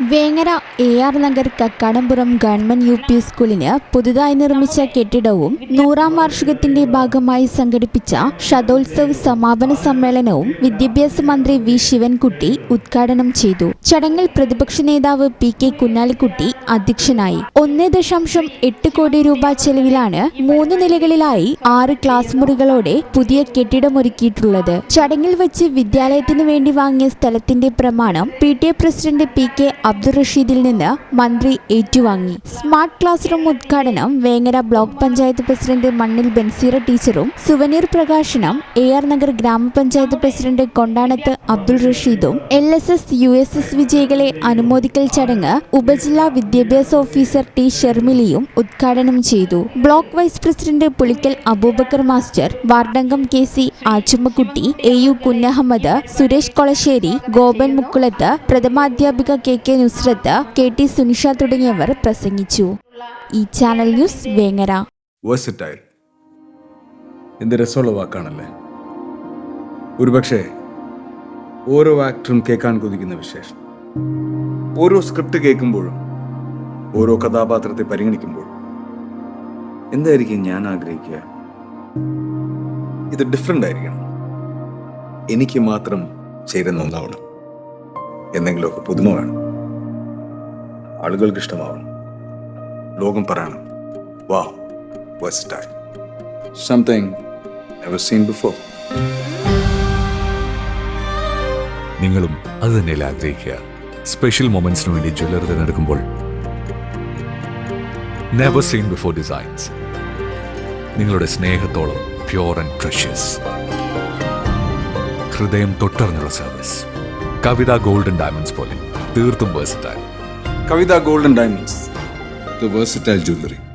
Vengara A R Nagar Kakkadampuram government U P സ്കൂളിന് പുതുതായി നിർമ്മിച്ച കെട്ടിടവും നൂറാം വാർഷികത്തിന്റെ ഭാഗമായി സംഘടിപ്പിച്ച ഷതോത്സവ് സമാപന സമ്മേളനവും വിദ്യാഭ്യാസ മന്ത്രി വി ശിവൻകുട്ടി ഉദ്ഘാടനം ചെയ്തു. ചടങ്ങിൽ പ്രതിപക്ഷ നേതാവ് പി കെ കുഞ്ഞാലിക്കുട്ടി അധ്യക്ഷനായി. ഒന്ന് ദശാംശം എട്ട് കോടി രൂപ ചെലവിലാണ് മൂന്ന് നിലകളിലായി ആറ് ക്ലാസ് മുറികളോടെ പുതിയ കെട്ടിടമൊരുക്കിയിട്ടുള്ളത്. ചടങ്ങിൽ വെച്ച് വിദ്യാലയത്തിന് വേണ്ടി വാങ്ങിയ സ്ഥലത്തിന്റെ പ്രമാണം P T A president P K Abdul റഷീദിൽ നിന്ന് മന്ത്രി ഏറ്റുവാങ്ങി. സ്മാർട്ട് ക്ലാസ് റൂം ഉദ്ഘാടനം വേങ്ങര ബ്ലോക്ക് പഞ്ചായത്ത് പ്രസിഡന്റ് മണ്ണിൽ ബൻസീറ ടീച്ചറും സുവനീർ പ്രകാശനം എ ആർ നഗർ ഗ്രാമപഞ്ചായത്ത് president Kondanath Abdul റഷീദും L S S U S S വിജയികളെ അനുമോദിക്കൽ ചടങ്ങ് ഉപജില്ലാ വിദ്യാഭ്യാസ ഓഫീസർ ടി ഷെർമിലിയും ഉദ്ഘാടനം ചെയ്തു. Block vice president Pulikkal Aboobacker master വാർഡംഗം K C Achummakutty A U Kunhahammed Suresh Kolassery Gopan Mukkulath പ്രഥമാധ്യാപിക K K Nusrath K T Sunisha തുടങ്ങിയവർ പ്രസംഗിച്ചു. ഈ ചാനൽ ന്യൂസ് വേങ്ങര. എന്ത് രസമുള്ള വാക്കാണല്ലേ? ഒരുപക്ഷെ ഓരോ ആക്ടറും കേൾക്കാൻ കൊതിക്കുന്ന വിശേഷം. ഓരോ സ്ക്രിപ്റ്റ് കേൾക്കുമ്പോഴും ഓരോ കഥാപാത്രത്തെ പരിഗണിക്കുമ്പോഴും എന്തായിരിക്കും ഞാൻ ആഗ്രഹിക്കുക? ഇത് ഡിഫറെന്റ് ആയിരിക്കണം. എനിക്ക് മാത്രം ചേരുന്ന ഒന്നാവണം. എന്തെങ്കിലുമൊക്കെ പുതുമ വേണം. ആളുകൾക്ക് ഇഷ്ടമാവണം ലോകം പറയണം. വാ versatile. Something never seen before. നിങ്ങളും അത് തന്നെയല്ല ആഗ്രഹിക്കുക. സ്പെഷ്യൽ മൊമെന്റ്സിന് വേണ്ടി ജ്വല്ലറി തിരഞ്ഞെടുക്കുമ്പോൾ നെവർ സീൻ ബിഫോർ ഡിസൈൻസ് നിങ്ങളുടെ സ്നേഹത്തോളം പ്യോർ ആൻഡ് പ്രഷ്യസ് ഹൃദയം തൊട്ടറിഞ്ഞുള്ള സർവീസ് കവിത ഗോൾഡൻ ഡയമണ്ട്സ് പോലെ തീർത്തും versatile Diamonds, the versatile jewelry.